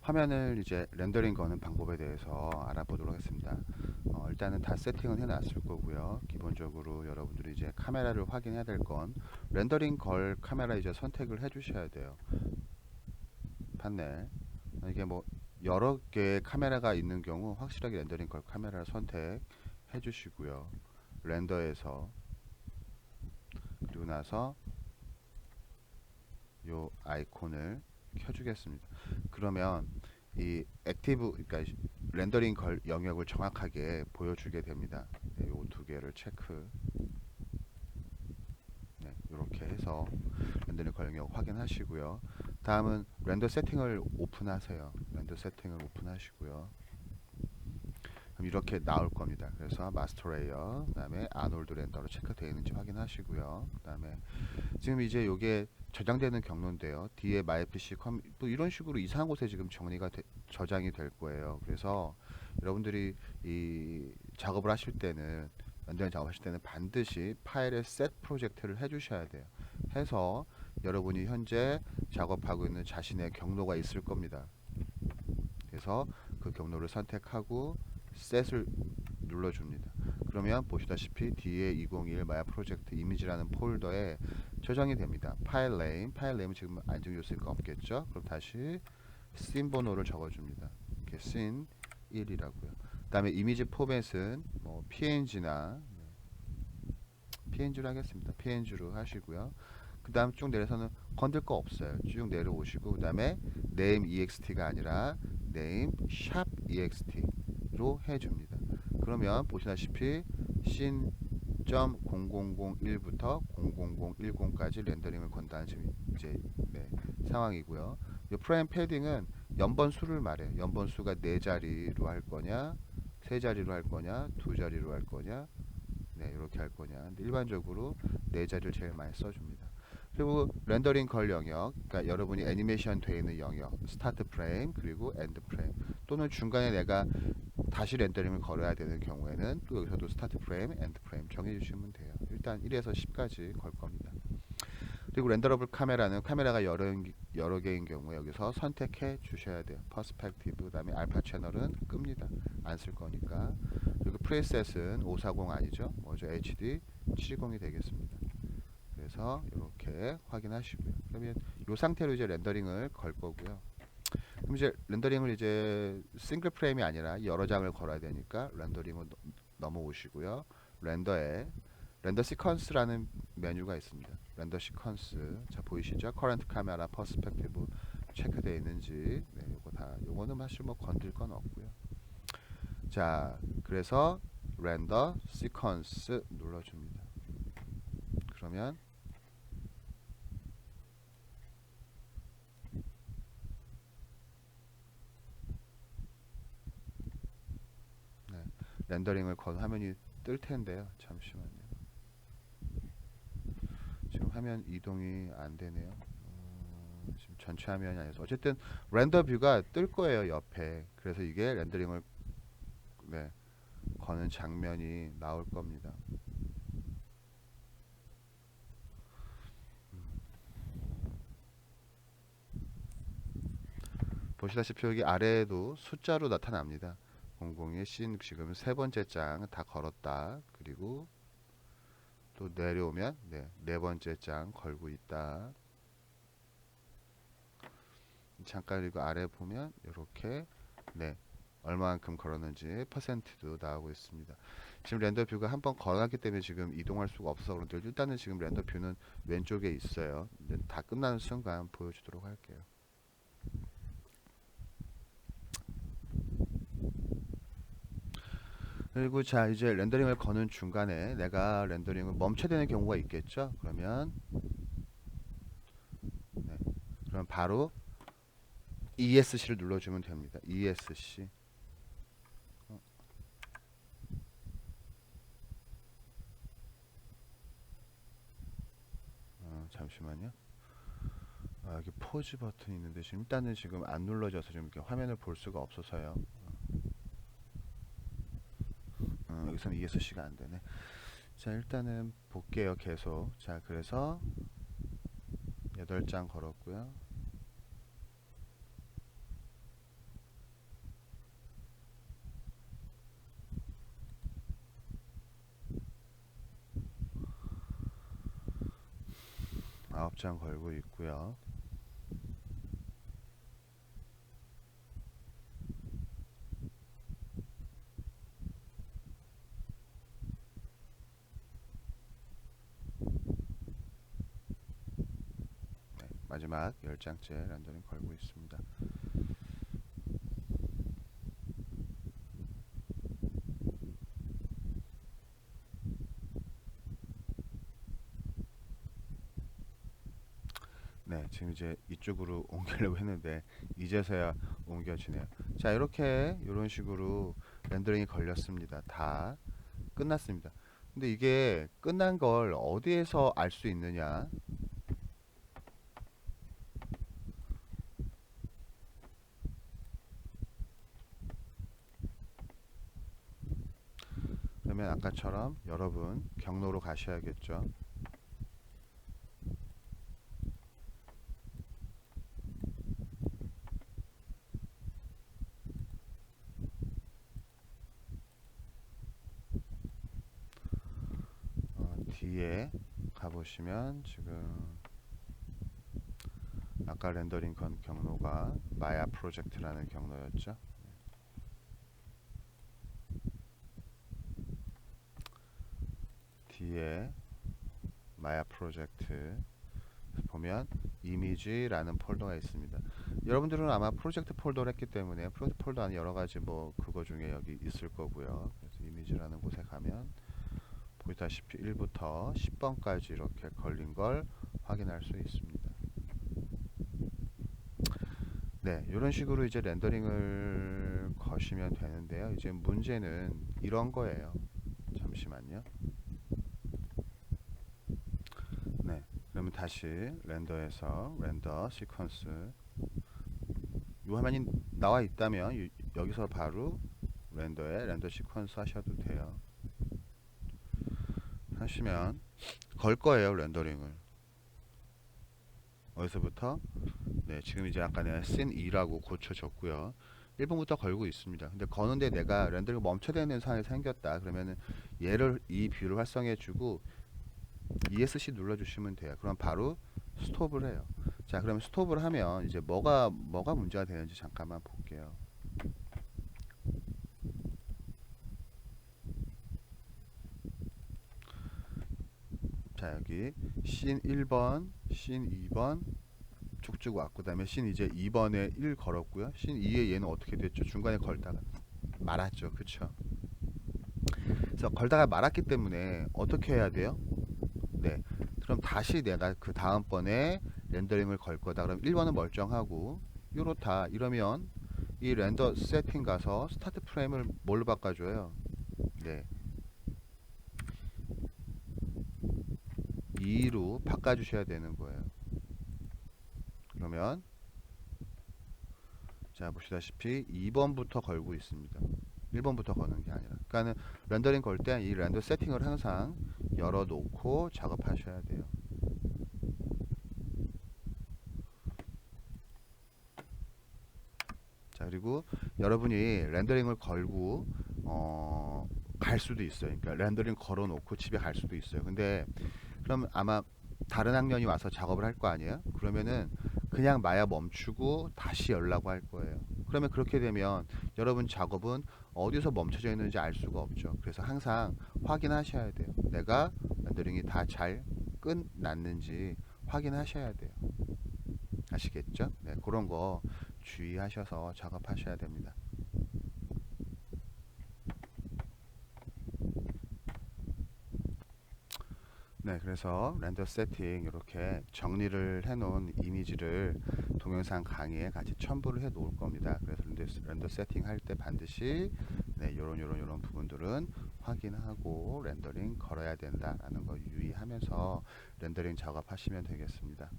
화면을 이제 렌더링 거는 방법에 대해서 알아보도록 하겠습니다. 어, 일단은 다 세팅은 해놨을 거고요. 기본적으로 여러분들이 이제 카메라를 확인해야 될 건 렌더링 걸 카메라 이제 선택을 해주셔야 돼요. 판넬 이게 뭐 여러 개의 카메라가 있는 경우 확실하게 렌더링 걸 카메라를 선택해 주시고요. 렌더에서 그리고 나서 요 아이콘을 켜주겠습니다. 그러면 이 액티브 그러니까 렌더링 걸 영역을 정확하게 보여주게 됩니다. 네, 요두 개를 체크. 네, 이렇게 해서 렌더링 걸 영역 확인하시고요. 다음은 렌더 세팅을 오픈하세요. 렌더 세팅을 오픈하시고요. 그럼 이렇게 나올 겁니다. 그래서 마스터 레이어, 그 다음에 아놀드 렌더로 체크되어 있는지 확인하시고요. 그 다음에 지금 이제 이게 저장되는 경로인데요. 뒤에 my PC 컴, 뭐 이런 식으로 이상한 곳에 지금 정리가 되, 저장이 될 거예요. 그래서 여러분들이 이 작업을 하실 때는 렌더링 작업하실 때는 반드시 파일의 set 프로젝트를 해주셔야 돼요. 해서 여러분이 현재 작업하고 있는 자신의 경로가 있을 겁니다. 그래서 그 경로를 선택하고 set을 눌러줍니다. 그러면 보시다시피 뒤에 201 마야 프로젝트 이미지라는 폴더에 저장이 됩니다. 파일 네임, 파일 네임은 지금 안정 요소가 없겠죠? 그럼 다시 씬 번호를 적어줍니다. 이렇게 씬 1이라고요. 그 다음에 이미지 포맷은 뭐 png나 png로 하겠습니다. png로 하시고요. 그 다음 쭉 내려서는 건들 거 없어요. 쭉 내려오시고 그 다음에 name ext가 아니라 name sharp ext 로 해줍니다. 그러면 보시다시피 sin.0001부터 00010까지 렌더링을 건다는 지금 이제 네, 상황이고요. 이 프레임 패딩은 연번 수를 말해요. 연번 수가 네 자리로 할 거냐, 세 자리로 할 거냐, 두 자리로 할 거냐, 네 이렇게 할 거냐. 일반적으로 네 자리를 제일 많이 써줍니다. 그리고 렌더링 걸 영역, 그러니까 여러분이 애니메이션 되어 있는 영역, 스타트 프레임 그리고 엔드 프레임 또는 중간에 내가 다시 렌더링을 걸어야 되는 경우에는 또 여기서도 스타트 프레임, 엔드 프레임 정해주시면 돼요. 일단 1에서 10까지 걸 겁니다. 그리고 렌더러블 카메라는 카메라가 여러, 여러 개인 경우에 여기서 선택해 주셔야 돼요. 퍼스펙티브, 그 다음에 알파 채널은 끕니다. 안 쓸 거니까. 그리고 프리셋은 540 아니죠? 뭐죠? HD 70이 되겠습니다. 그래서 이렇게 확인하시고요. 그러면 이 상태로 이제 렌더링을 걸 거고요. 그럼 이제 렌더링을 이제 싱글 프레임이 아니라 여러 장을 걸어야 되니까 렌더링을 넘- 넘어오시고요. 렌더에 렌더 시퀀스라는 메뉴가 있습니다. 렌더 시퀀스 자 보이시죠? 커런트 카메라 퍼스펙티브 체크되어 있는지 네, 요거 다 요거는 사실 뭐 건들 건 없고요. 자 그래서 렌더 시퀀스 눌러 줍니다. 그러면 네, 렌더링을 건 화면이 뜰 텐데요. 잠시만요. 지금 화면 이동이 안 되네요. 어, 지금 전체 화면이 아니어서 어쨌든 렌더 뷰가 뜰 거예요 옆에. 그래서 이게 렌더링을 네, 거는 장면이 나올 겁니다. 보시다시피 여기 아래에도 숫자로 나타납니다. 00의 씬 지금 세 번째 장 다 걸었다. 그리고 또 내려오면 네, 네 번째 장 걸고 있다. 잠깐 그리고 아래 보면 이렇게 네 얼마만큼 걸었는지 퍼센트도 나오고 있습니다. 지금 렌더 뷰가 한 번 걸어놨기 때문에 지금 이동할 수가 없어서 그런데 일단은 지금 렌더 뷰는 왼쪽에 있어요. 다 끝나는 순간 보여주도록 할게요. 그리고 자 이제 렌더링을 거는 중간에 내가 렌더링을 멈춰야 되는 경우가 있겠죠? 그러면 네, 그럼 바로 ESC를 눌러주면 됩니다. ESC 어. 어, 잠시만요. 아, 여기 포즈 버튼이 있는데 지금 일단은 지금 안 눌러져서 지금 이렇게 화면을 볼 수가 없어서요 여기서는 이해 수시가 안 되네. 자, 일단은 볼게요. 계속. 자, 그래서 8장 걸었고요. 9장 걸고 있고요. 마지막 10장째 렌더링 걸고 있습니다. 네, 지금 이제 이쪽으로 옮기려고 했는데 이제서야 옮겨지네요. 자, 이렇게 이런 식으로 렌더링이 걸렸습니다. 다 끝났습니다. 근데 이게 끝난 걸 어디에서 알 수 있느냐? 그러면 아까처럼 여러분 경로로 가셔야겠죠. 어, 뒤에 가보시면 지금 아까 렌더링 건 경로가 마야 프로젝트라는 경로였죠. 뒤에 마야 프로젝트 보면 이미지라는 폴더가 있습니다. 여러분들은 아마 프로젝트 폴더를 했기 때문에 프로젝트 폴더 안에 여러 가지 뭐 그거 중에 여기 있을 거고요. 그래서 이미지라는 곳에 가면 보시다시피 1부터 10번까지 이렇게 걸린 걸 확인할 수 있습니다. 네, 이런 식으로 이제 렌더링을 거시면 되는데요. 이제 문제는 이런 거예요. 잠시만요. 네, 그러면 다시 렌더에서 렌더 시퀀스. 이 화면이 나와 있다면 이- 여기서 바로 렌더에 렌더 시퀀스 하셔도 돼요. 하시면 걸 거예요 렌더링을. 어디서부터? 네 지금 이제 아까 내가 씬 2라고 고쳐줬고요. 1번부터 걸고 있습니다. 근데 거는데 내가 렌더링 멈춰야 되는 상황이 생겼다. 그러면은 얘를 이 뷰를 활성해 주고 ESC 눌러주시면 돼요 그럼 바로 스톱을 해요 자 그러면 스톱을 하면 이제 뭐가 뭐가 문제가 되는지 잠깐만 볼게요 자 여기 씬 1번, 씬 2번 쭉쭉 왔고 그다음에 씬 이제 2번에 1 걸었고요. 씬 2에 얘는 어떻게 됐죠? 중간에 걸다가 말았죠. 그쵸? 그래서 걸다가 말았기 때문에 어떻게 해야 돼요? 네. 그럼 다시 내가 그 다음번에 렌더링을 걸 거다. 그럼 1번은 멀쩡하고 요렇다. 이러면 이 렌더 세팅 가서 스타트 프레임을 뭘로 바꿔줘요? 네. 2로 바꿔주셔야 되는 거예요. 그러면 자 보시다시피 2번부터 걸고 있습니다. 1번부터 거는 게 아니라 그러니까는 렌더링 걸 때 이 렌더 세팅을 항상 열어 놓고 작업하셔야 돼요. 자 그리고 여러분이 렌더링을 걸고 어, 갈 수도 있어요. 그러니까 렌더링 걸어 놓고 집에 갈 수도 있어요. 근데 그럼 아마 다른 학년이 와서 작업을 할 거 아니에요? 그러면은 그냥 마야 멈추고 다시 열라고 할 거예요. 그러면 그렇게 되면 여러분 작업은 어디서 멈춰져 있는지 알 수가 없죠. 그래서 항상 확인하셔야 돼요. 내가 렌더링이 다 잘 끝났는지 확인하셔야 돼요. 아시겠죠? 네, 그런 거 주의하셔서 작업하셔야 됩니다. 네, 그래서 렌더 세팅 이렇게 정리를 해놓은 이미지를 동영상 강의에 같이 첨부를 해 놓을 겁니다. 그래서 렌더, 렌더 세팅 할 때 반드시 네, 요런 요런 요런 부분들은 확인하고 렌더링 걸어야 된다라는 거 유의하면서 렌더링 작업하시면 되겠습니다.